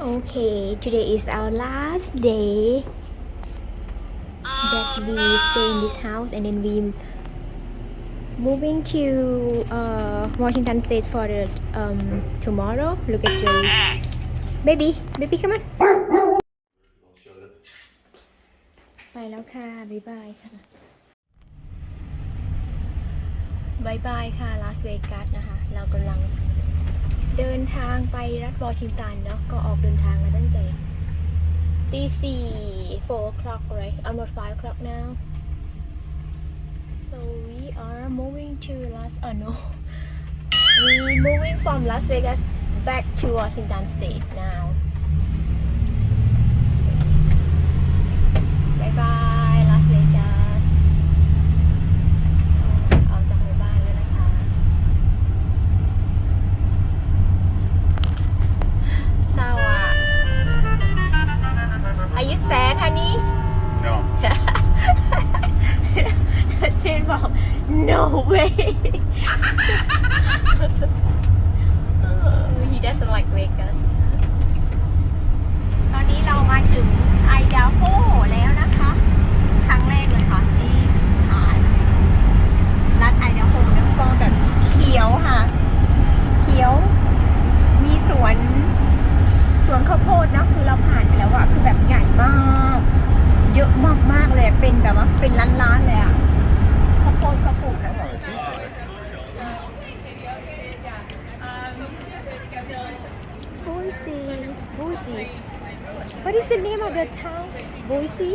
Okay, today is our last day that we stay in this house and then we moving to uh, Washington State for the um, tomorrow. Look at Joey. Baby, baby, come on. ไปแล้วค่ะ บ๊ายบายค่ะ บ๊ายบายค่ะ ลาสเวกัสนะคะ เรากำลัง เดินทางไปรัฐวอชิงตันเนาะก็ออกเดินทางมาตั้งแต่ตีสี่ four o'clock right almost five o'clock now so we are moving to Las oh no we moving from Las Vegas back to Washington State now บา sad honey No. เจนบอก no way he doesn't like Vegas ตอนนี้เรามาถึงไอดาโฮแล้วนะคะ ครั้งแรกเลยค่ะที่ผ่านรัฐไอดาโฮแล้วก็แบบเขียวค่ะ เขียว มีสวน สวนข้าวโพดเนอะคือเราผ่านไปแล้วอะคือแบบใหญ่มาก เยอะมากมากๆเลยเป็นแบบว่าเป็นล้านๆเลยอะข้าวโพดก็ปลูกแล้วแบบ Boise Boise What is the name of the town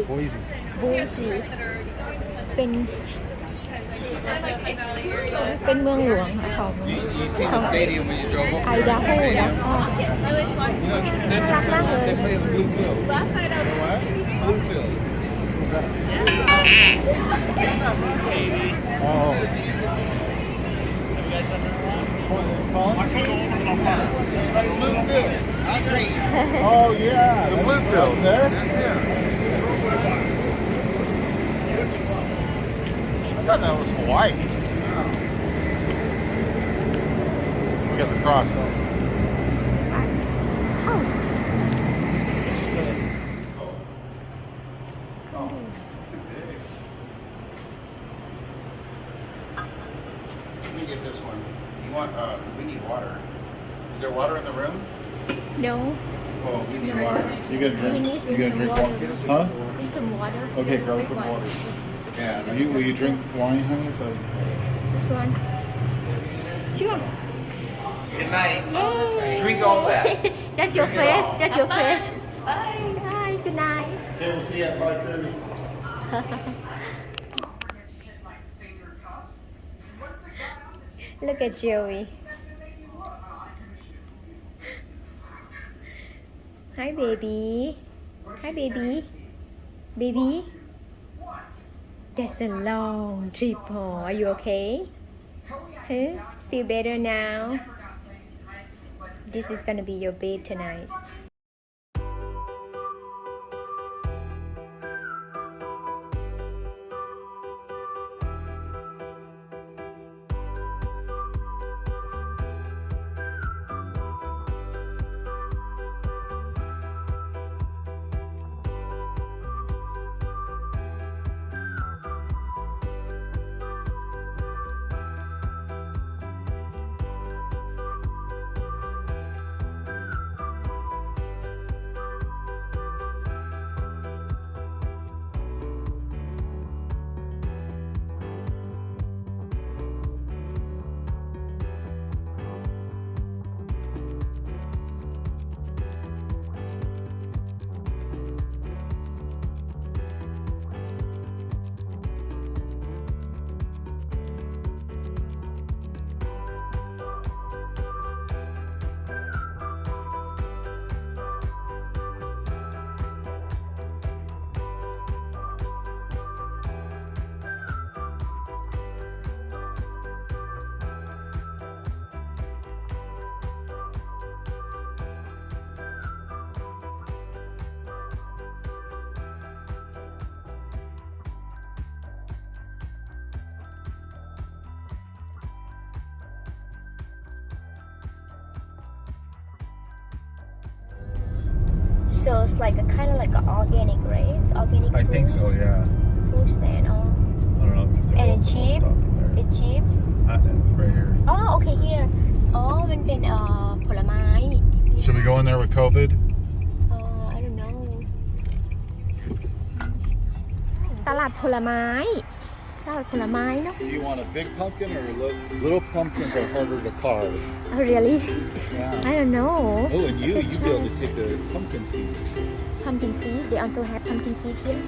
Boise Boise. Boise เป็นเป็นเมืองหลวงของ You, you see the stadium when you drove over ไอ there? ดาโฮนะก็ You know, they, Rock they, Mountain. they play in blue field. What? Blue field. Oh. Blue field. I agree. Oh yeah, The that's- blue field. that's there. That's here. thought that was Hawaii. We got the cross up. Get this one. You uh, we need water. Is there water in the room? No. Well, we need water. You gotta drink. You gotta drink water. Huh? Need some water. Okay, girl, put water. water. Yeah. Will you, will you drink wine, honey? If I... this one sure Good night. Yay. Drink all that. that's your Drink it face all. that's your face bye bye good night Okay, we'll see you at five thirty. Look at Joey. Hi, baby. Hi, baby. Baby. That's a long trip. Oh, are you okay? Huh? Feel better now? This is gonna be your bed tonight. So it's like a kind of like an organic, right? It's organic. I think food- so, yeah. Food stand. Oh, I don't know if there's And a it's cheap? There. it's cheap. Uh, right here. Oh, okay here. อ๋อ มันเป็นเอ่อผลไม้ Should we go in there with COVID? เอ่อ I don't know ตลาดผลไม้ ตลาดผลไม้เนาะ Do you want a big pumpkin or little, little pumpkins are harder to carve? Oh, really Yeah. I don't know Oh, and you, I could you be able to try. take the pumpkin seeds. pumpkin seed they also have pumpkin seed here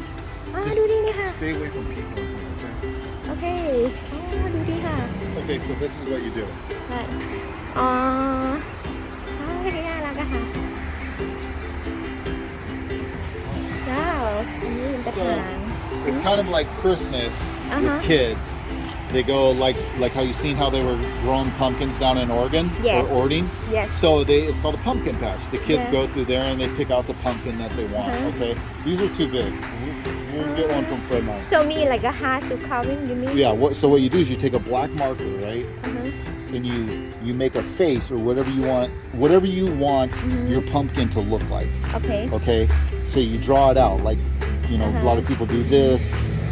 อ่าดูดีนี่ค่ะ Stay away from people. Okay? โอเคอ๋อดูดีค่ะ Okay, so this is what you do. ใช่อ๋ออ๋อดีน่ารักอะค่ะว้าวอันนี้เป็นกระถาง it's kind of like Christmas Uh-huh. with kids. They go like like how you seen how they were growing pumpkins down in Oregon Yes. or Ording. yes So they it's called a pumpkin patch. The kids Yeah. go through there and they pick out the pumpkin that they want. Uh-huh. Okay, these are too big. We'll, we'll get one from Fred Meyer. so me like a hard to carving you mean Yeah. What, so what you do is you take a black marker, right, uh-huh. and you you make a face or whatever you want, whatever you want Mm-hmm. your pumpkin to look like. okay Okay, so you draw it out like you know, uh-huh. a lot of uh-huh. people do this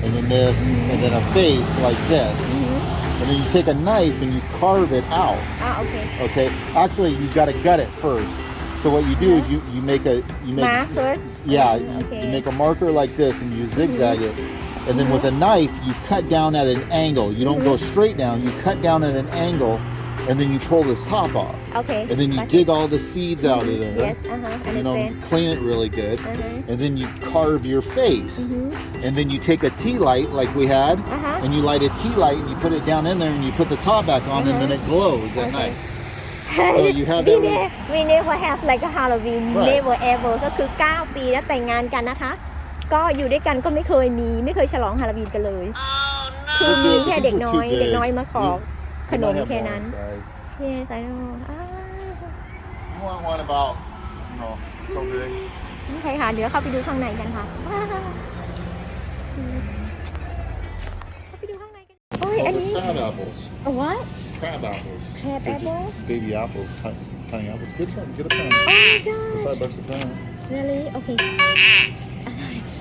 and then this mm-hmm. and then a face like this. Mm-hmm. And then you take a knife and you carve it out. Ah, okay. Okay. Actually, you got to gut it first. So what you do is uh-huh. you, you make a you make Markers. yeah okay. you, make a marker like this and you zigzag mm-hmm. it, and then with mm-hmm. a knife you cut down at an angle. You don't go mm-hmm. straight down. You cut down at an angle and then you pull this top off, โอเค and then you Got dig all the seeds out of there. yes uh huh You know, understand clean it really good, Uh-huh. and then you carve your face, and then you take a tea light like we had, Uh-huh. and you light a tea light and you put it down in there, and you put the top back on, and then it glows at Okay. night. So you have we every- never we never have like a Halloween Right. never ever ก็คือ 9 ปีแล้วแต่งงานกันนะคะ ก็อยู่ด้วยกันก็ไม่เคยมี ไม่เคยฉลองฮาโลวีนกันเลย คือ We'll มี do it, แค่ but เด็ก these are น้อย too เด็ก big. น้อยมาขอ You- ขนม you might have แค่ more นั้น inside. yes I know อ่า You want one about, you know, so big? โอเคค่ะเดี๋ยวเข้าไปดูข้างในกันค่ะว้าวเข้าไปดูข้างในกันโอ้ย อัน Those นี้ are crab apples. what Crab apples. Crab They're just apple? baby apples, tiny, tiny apples. Get some. Get a pound. oh my They're god five bucks a pound. really โอเค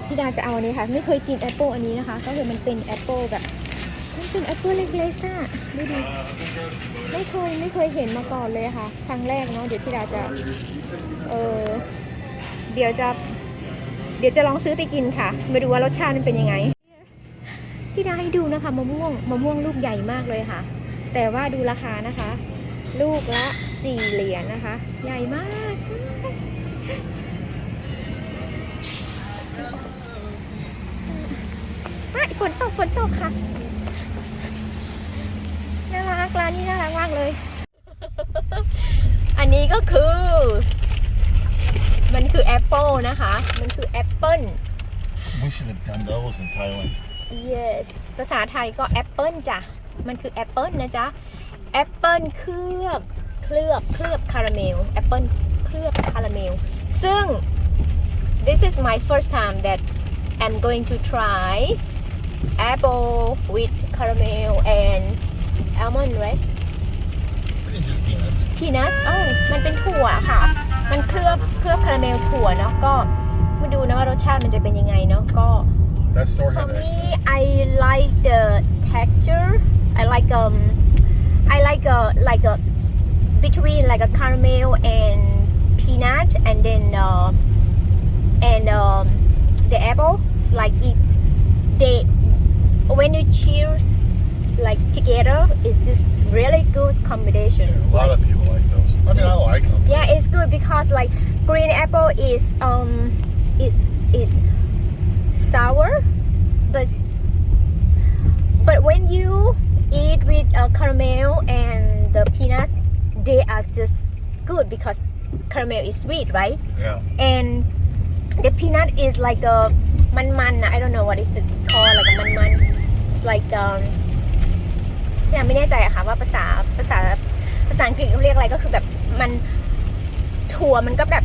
พี่ดาจะเอาอันนี้ค่ะ ไม่เคยกินแอปเปิลอันนี้นะคะ ก็คือมันเป็นแอปเปิลแบบมัน เป็นแอปเปิลเล็กๆอะดูดิไม่เคยไม่เคยเห็นมาก่อนเลยค่ะ ครั้งแรกเนาะเดี๋ยวพี่ดาจะเออเดี๋ยวจะ เดี๋ยวจะลองซื้อไปกินค่ะมาดูว่ารสชาติมันเป็นยังไงพี่ดาให้ดูนะคะมะม่วงมะม่วงลูกใหญ่มากเลยค่ะ แต่ว่าดูราคานะคะ ลูกละสี่เหรียญนะคะ ใหญ่มากฝนตกฝนตกค่ะ รักร้านนี้น่ารักมากเลย อันนี้ก็คือ มันคือแอปเปิลนะคะ มันคือแอปเปิล We should have done those in Thailand. yes ภาษาไทยก็แอปเปิลจ้ะ มันคือแอปเปิลนะจ๊ะ แอปเปิลเคลือบ เคลือบ เคลือบคาราเมล แอปเปิลเคลือบคาราเมล ซึ่ง this is my first time that I'm going to try apple with caramel and almond right It's just peanuts. พีนัทเอ้ามันเป็นถั่วค่ะ มันเคลือบ เคลือบคาราเมลถั่วเนาะ ก็มาดูนะว่ารสชาติมันจะเป็นยังไงเนาะ ก็ That's sore For headache. me, I like the texture. I like um, I like a like a between like a caramel and peanut, and then uh, and um, the apple. Like it, they when you chew like together, it's just really good combination. A lot of people like those. I mean, I like them. Yeah, it's good because like green apple is um is it sour, but but when you eat with uh, caramel and the peanuts, they are just good because caramel is sweet, right? Yeah. And the peanut is like a man man. I don't know what is it called like a man man. It's like um ยังไม่แน่ใจอะค่ะว่าภาษาภาษาภาษาอังกฤษเขาเรียกอะไรก็คือแบบมันถั่วมันก็แบบ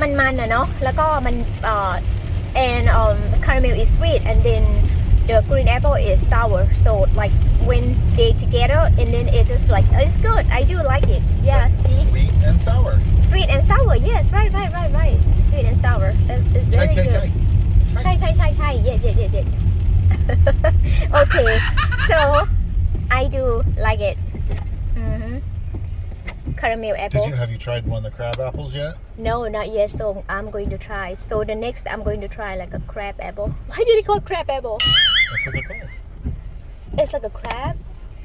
มันมันอะเนาะแล้วก็มันเอ่อ and um caramel is sweet and then the green apple is sour so like when they together and then it is like it's good I do like it yeah see sweet and sour sweet and sour yes right right right right sweet and sour it's, very good ใช่ใช่ใช่ใช่ yes yes yes yes okay so I do like it. Mm-hmm. Caramel apple. Did you have you tried one of the crab apples yet? No, not yet. So I'm going to try. So the next I'm going to try like a crab apple. Why did they call crab apple? That's what they're. It's like a crab.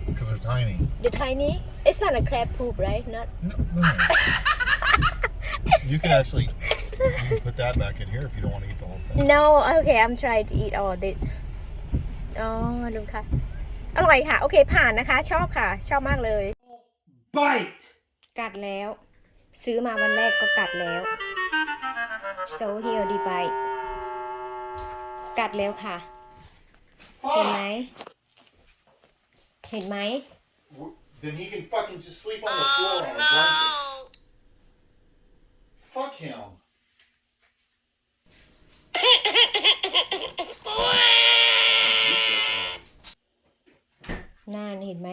Because they're tiny. They're tiny. It's not a crab poop, right? Not. No, no. no. you can actually you can put that back in here if you don't want to eat the whole thing. No. Okay, I'm trying to eat all this. Oh, look. อร่อยค่ะ โอเคผ่านนะคะ ชอบค่ะ ชอบมากเลย Bite! กัดแล้ว ซื้อมาวันแรกก็กัดแล้ว so here the bite กัดแล้วค่ะ เห็นไหม เห็นไหม Then he can fucking just sleep on the floor on a blanket. Fuck him. น่านเห็นไหม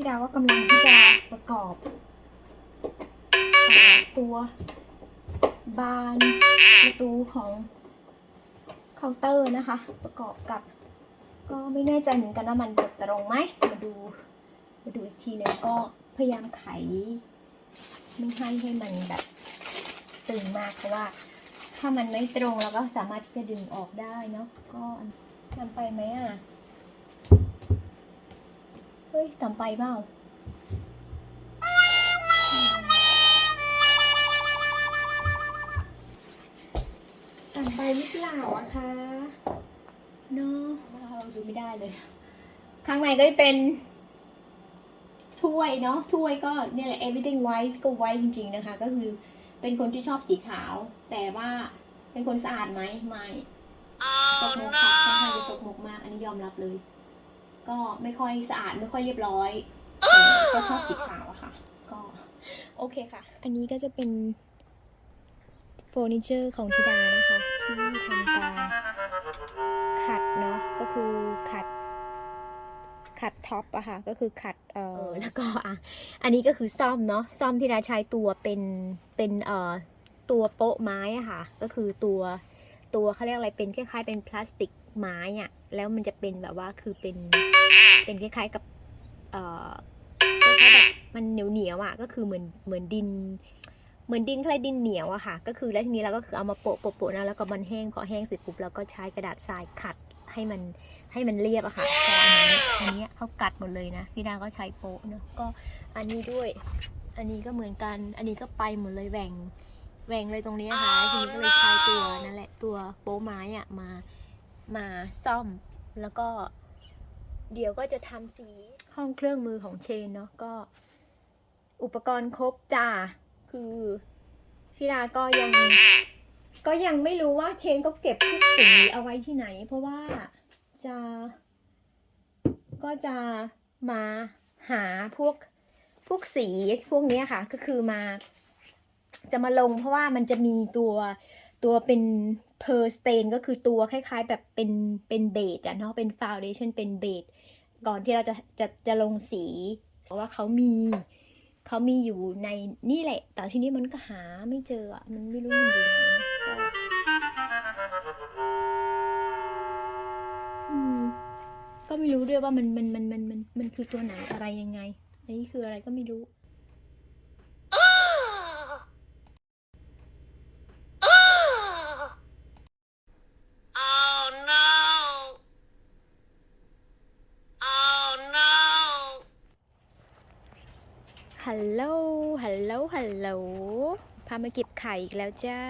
พี่ดาวก็กำลังที่จะประกอบตัวบานประตูของเคาน์เตอร์นะคะ ประกอบกับ ก็ไม่แน่ใจเหมือนกันว่ามันจะตรงไหมมาดูมาดูอีกทีหนึงก็พยายามไขไม่ให้ให้มันแบบตึงมากเพราะว่า ถ้ามันไม่ตรงเราก็สามารถที่จะดึงออกได้เนาะก็นำไปไหมอะ ฮ้ยต่ำไปเปล่าต่ำไปหรือเปล่าอะคะเนาะเราดูไม่ได้เลย ข้างในก็จะเป็น ถ้วยเนาะถ้วยก็เนี่ยแหละ everything white ก็ white จริง ๆ นะคะ ก็คือเป็นคนที่ชอบสีขาว แต่ว่าเป็นคนสะอาดไหมไม่สกมกค่ะค่อนข้างจะสกมกมาก อันนี้ยอมรับเลย ก็ไม่ค่อยสะอาดไม่ค่อยเรียบร้อยเออก็ชอบสีขาวอะค่ะ ก็โอเคค่ะ อันนี้ก็จะเป็นเฟอร์นิเจอร์ของธิดานะคะ ที่ทำการขัดเนาะก็คือขัดขัดท็อปอะค่ะ ก็คือขัดเออแล้วก็อะอันนี้ก็คือซ่อมเนาะซ่อมที่ดาใช้ตัวเป็นเป็นเอ่อตัวโป๊ะไม้อะค่ะ ก็คือตัวตัวเขาเรียกอะไรเป็นคล้ายๆเป็นพลาสติกไม้อะแล้วมันจะเป็นแบบว่าคือเป็น เป็นคล้ายๆกับเอ่อคล้ายๆแบบมันเหนียวเหนียวๆอะก็คือเหมือนเหมือนดิน เหมือนดินคล้ายดินเหนียวอะค่ะ ก็คือแล้วทีนี้เราก็คือเอามาโปะโปะโปะนะแล้วก็มันแห้งพอแห้งเสร็จปุ๊บเราก็ใช้กระดาษทรายขัดให้มันให้มันเรียบอะค่ะพออันนี้อันนี้เขากัดหมดเลยนะพี่ดาก็ใช้โปะเนอะก็อันนี้ด้วย อันนี้ก็เหมือนกัน อันนี้ก็ไปหมดเลยแหว่งแหว่งเลยตรงนี้นะคะแล้วทีนี้ก็เลยใช้ตัวนั่นแหละตัวโป๊ะไม้อะมามาซ่อมแล้วก็ เดี๋ยวก็จะทำสีห้องเครื่องมือของเชนเนาะก็ อุปกรณ์ครบจ้าคือพี่ดาก็ยัง ก็ยังไม่รู้ว่าเชนก็เก็บทุกสีเอาไว้ที่ไหน เพราะว่าจะก็จะมาหาพวกพวกสีพวกนี้ค่ะ ก็คือมา จะมาลงเพราะว่ามันจะมีตัวตัวเป็นเพอร์สเตนก็คือตัวคล้ายๆ แบบเป็นเป็นเบสอะเนาะเป็นฟาวเดชั่นเป็นเบส ก่อนที่เราจะจะจะลงสีเพราะว่าเขามีเขามีอยู่ในนี่แหละ แต่ทีนี้มันก็หาไม่เจออะมันไม่รู้มันอยู่ไหนก็อืมก็ไม่รู้ด้วยว่ามันมันมันมันมันมันคือตัวไหนอะไรยังไงอันนี้คืออะไรก็ไม่รู้ Oh no! Oh no! ฮั ลโหล ฮัลโหล ฮัลโหล พามาเก็บไข่อีกแล้วจ้า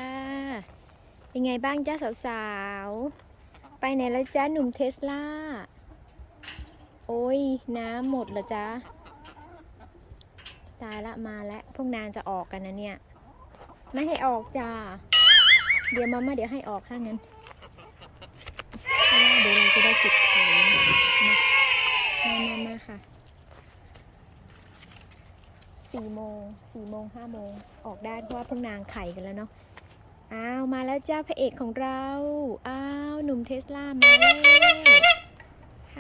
เป็นไงบ้างจ้าสาวๆ ไปไหนแล้วจ้าหนุ่มเทสลา โอ้ยน้ำหมดเหรอจ้า ตายละมาแล้วพวกนางจะออกกันนะเนี่ย ไม่ให้ออกจ้า เดี๋ยวมามาเดี๋ยวให้ออกถ้างั้นเพราะว่าเดี๋ยวเราจะได้เก็บไข่นะมามามาค่ะ สี่โมงสี่โมงห้าโมงออกได้เพราะว่าเพิ่งนางไข่กันแล้วเนาะอ้าวมาแล้วจ้าพระเอกของเราอ้าวหนุ่มเทสลามาแล้วไฮ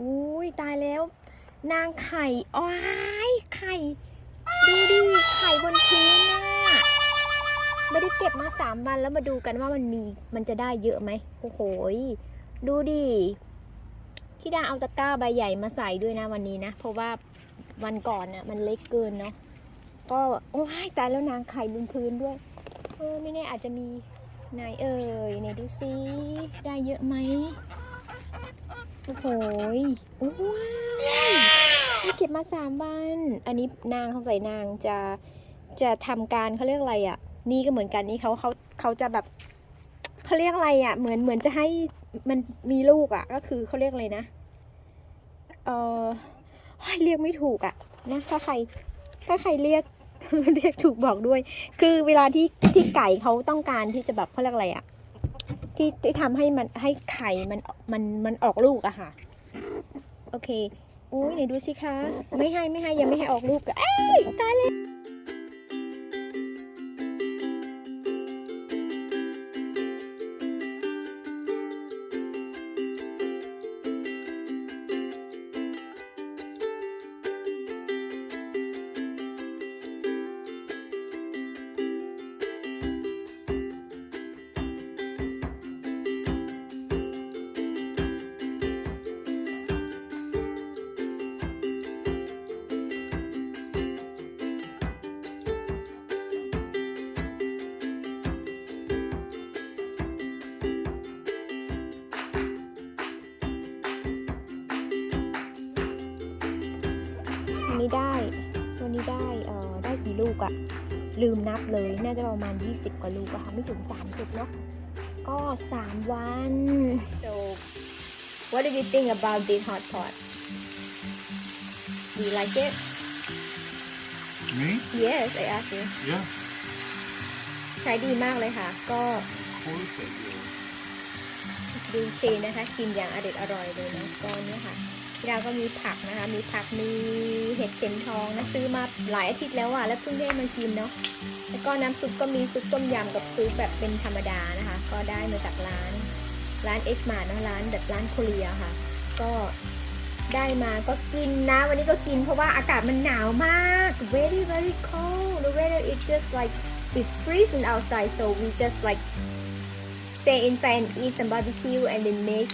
อุ้ยตายแล้ว นางไข่อ้ายไข่ดูดิไข่บนพื้นน่ะไม่ได้เก็บมาสามวันแล้วมาดูกันว่ามันมีมันจะได้เยอะไหมโอ้โหดูดิพี่ดาเอาตะกร้าใบใหญ่มาใส่ด้วยนะวันนี้นะ เพราะว่า วันก่อนน่ะมันเล็กเกินเนาะก็โอ้ยตายแล้วนางไข่บนพื้นด้วยเออไม่แน่อาจจะมีไหนเอ่ยไหนดูซิได้เยอะไหมโอ้โหโอ้ว้าวนี่เก็บมาสามวัน อันนี้นางเขาใส่นางจะจะทำการเขาเรียกอะไรอะ นี่ก็เหมือนกันนี่เขาเขาเขาจะแบบเขาเรียกอะไรอะ เหมือนเหมือนจะให้มันมีลูกอะ ก็คือเขาเรียกอะไรนะ เออ เรียกไม่ถูกอะนะถ้าใคร ถ้าใครเรียกเรียกถูกบอกด้วย คือเวลาที่ที่ไก่เขาต้องการที่จะแบบเขาเรียกอะไรอะที่ที่ทำให้มันให้ไข่มันมันมันออกลูกอะค่ะ โอเค อุ้ยไหนดูสิคะ ไม่ให้ไม่ให้ยังไม่ให้ออกลูกอะเอ้ยตายเลย ลูกอะลืมนับเลยน่าจะประมาณ 20 กว่าลูกอะค่ะไม่ถึง 30 เนาะก็ 3 วัน so what do you think about this hot pot do you like it Me? yes I asked you Yeah. ใช้ดีมากเลยค่ะ ก็ Of course I do. ดูเชนนะคะกินอย่างอเด็ดอร่อยเลยนะก็เนี่ยค่ะ ที่เราก็มีผักนะคะ มีผักมีเห็ดเข็มทองนะ ซื้อมาหลายอาทิตย์แล้วอะ แล้วเพิ่งได้มากินเนาะ แล้วก็น้ำซุปก็มีซุปต้มยำกับซุปแบบเป็นธรรมดานะคะ ก็ได้มาจากร้าน ร้านเอ็กมานะร้านแบบร้านโคเรียค่ะ ก็ได้มาก็กินนะ วันนี้ก็กินเพราะว่าอากาศมันหนาวมาก very very cold the weather is just like it's freezing outside so we just like stay inside and eat some barbecue and then make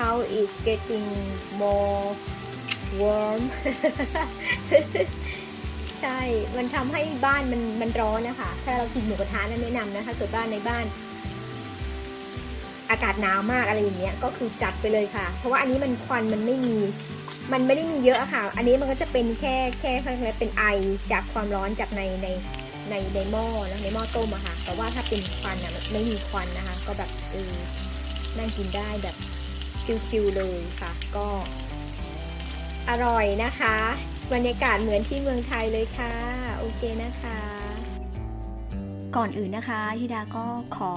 how it's getting more warm ใช่ มันทำให้บ้านมันมันร้อนนะคะ ถ้าเรากินหมูกระทะนั้นแนะนำนะถ้าเกิดบ้านในบ้าน อากาศหนาวมากอะไรอย่างเงี้ย ก็คือจัดไปเลยค่ะ เพราะว่าอันนี้มันควันมันไม่มี มันไม่ได้มีเยอะอะค่ะ อันนี้มันก็จะเป็นแค่แค่แค่เป็นไอจากความร้อนจากในในในในหม้อนะในหม้อต้มอะค่ะ แต่ว่าถ้าเป็นควันอะไม่มีควันนะคะ ก็แบบเออนั่งกินได้แบบ ชิวๆเลยค่ะ ก็อร่อยนะคะ บรรยากาศเหมือนที่เมืองไทยเลยค่ะ โอเคนะคะ ก่อนอื่นนะคะทิดาก็ขอ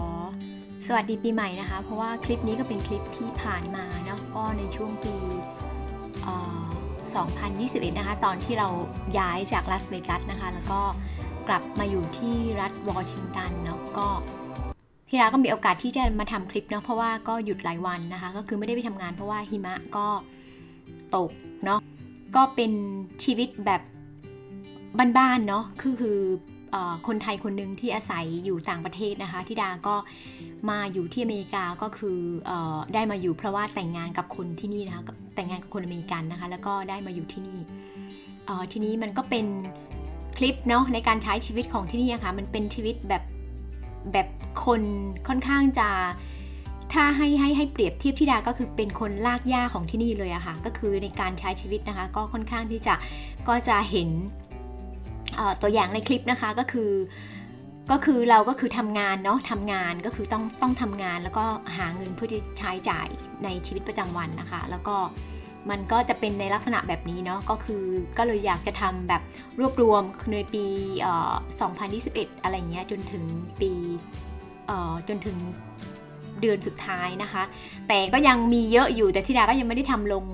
สวัสดีปีใหม่นะคะ เพราะว่าคลิปนี้ก็เป็นคลิปที่ผ่านมาเนาะก็ในช่วงปีเอ่อ2021 นะคะ ตอนที่เราย้ายจากลาสเวกัสนะคะ แล้วก็กลับมาอยู่ที่รัฐวอชิงตันเนาะก็ ทีดาก็มีโอกาสที่จะมาทำคลิปเนาะเพราะว่าก็หยุดหลายวันนะคะ ก็คือไม่ได้ไปทำงานเพราะว่าหิมะก็ตกเนาะก็เป็นชีวิตแบบบ้านๆเนาะคือคืออคนไทยคนหนึ่งที่อาศัยอยู่ต่างประเทศนะคะที่ดาก็มาอยู่ที่อเมริกาก็คืออได้มาอยู่เพราะว่าแต่งงานกับคนที่นี่นะคะแต่งงานกับคนอเมริกันนะคะ แล้วก็ได้มาอยู่ที่นี่ทีนี้มันก็เป็นคลิปเนาะในการใช้ชีวิตของที่นี่อะค่ะมันเป็นชีวิตแบบ แบบคนค่อนข้างจะถ้าให้ให้ให้เปรียบเทียบที่ดาก็คือเป็นคนลากหญ้าของที่นี่เลยอะค่ะ ก็คือในการใช้ชีวิตนะคะ ก็ค่อนข้างที่จะก็จะเห็นตัวอย่างในคลิปนะคะก็คือก็คือเราก็คือทำงานเนาะทำงานก็คือต้องต้องทำงานแล้วก็หาเงินเพื่อที่ใช้จ่ายในชีวิตประจำวันนะคะ แล้วก็ มันก็จะเป็นในลักษณะแบบนี้เนาะก็คือก็เลยอยากจะทำแบบรวบรวมในปี2021 อะไรเงี้ยจนถึงปีจนถึงเดือนสุดท้ายนะคะ แต่ก็ยังมีเยอะอยู่แต่ที่ดาก็ยังไม่ได้ทำลง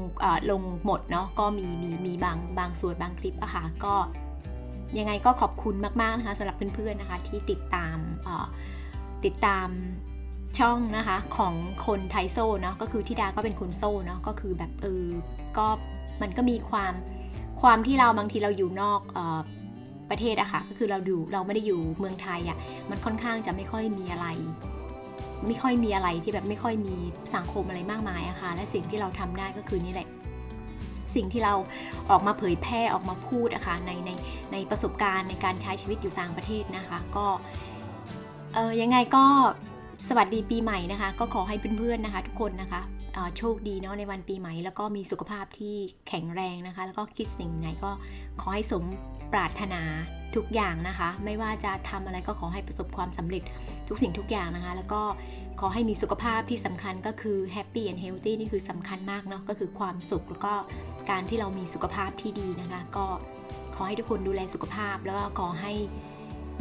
ลงหมดเนาะก็มีมีมีบางบางส่วนบางคลิปอะค่ะก็ยังไงก็ขอบคุณมาก ๆ นะคะสำหรับเพื่อน ๆ นะคะที่ติดตามติดตาม ช่องนะคะของคนไทยโซ่เนาะก็คือที่ดาก็เป็นคนโซ่เนาะก็คือแบบเออก็มันก็มีความความที่เราบางทีเราอยู่นอกออประเทศอะค่ะก็คือเราอยู่เราไม่ได้อยู่เมืองไทยอะมันค่อนข้างจะไม่ค่อยมีอะไร ไม่ค่อยมีอะไรที่แบบไม่ค่อยมีสังคมอะไรมากมายอะค่ะและสิ่งที่เราทำได้ก็คือนี่แหละสิ่งที่เราออกมาเผยแพร่ออกมาพูดอะค่ะในในในประสบการณ์ในการใช้ชีวิตอยู่ต่างประเทศนะคะ ก็เออยังไงก็ สวัสดีปีใหม่นะคะ ก็ขอให้เพื่อนๆนะคะ ทุกคนนะคะโชคดีเนาะในวันปีใหม่ แล้วก็มีสุขภาพที่แข็งแรงนะคะ แล้วก็คิดสิ่งไหนก็ขอให้สมปรารถนาทุกอย่างนะคะ ไม่ว่าจะทำอะไรก็ขอให้ประสบความสำเร็จทุกสิ่งทุกอย่างนะคะ แล้วก็ขอให้มีสุขภาพที่สำคัญก็คือ happy and healthy นี่คือสำคัญมากเนาะก็คือความสุขแล้วก็การที่เรามีสุขภาพที่ดีนะคะ ก็ขอให้ทุกคนดูแลสุขภาพ แล้วก็ขอให้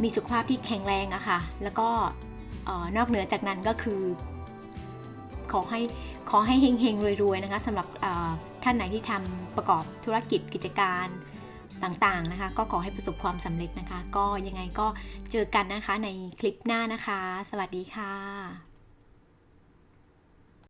มีสุขภาพที่แข็งแรงอะค่ะแล้วก็ นอกเหนือจากนั้นก็คือ ขอให้ขอให้เฮงๆรวยๆนะคะสำหรับท่านไหนที่ทำประกอบธุรกิจกิจการต่างๆนะคะ ก็ขอให้ประสบความสำเร็จนะคะ ก็ยังไงก็เจอกันนะคะในคลิปหน้านะคะ สวัสดีค่ะ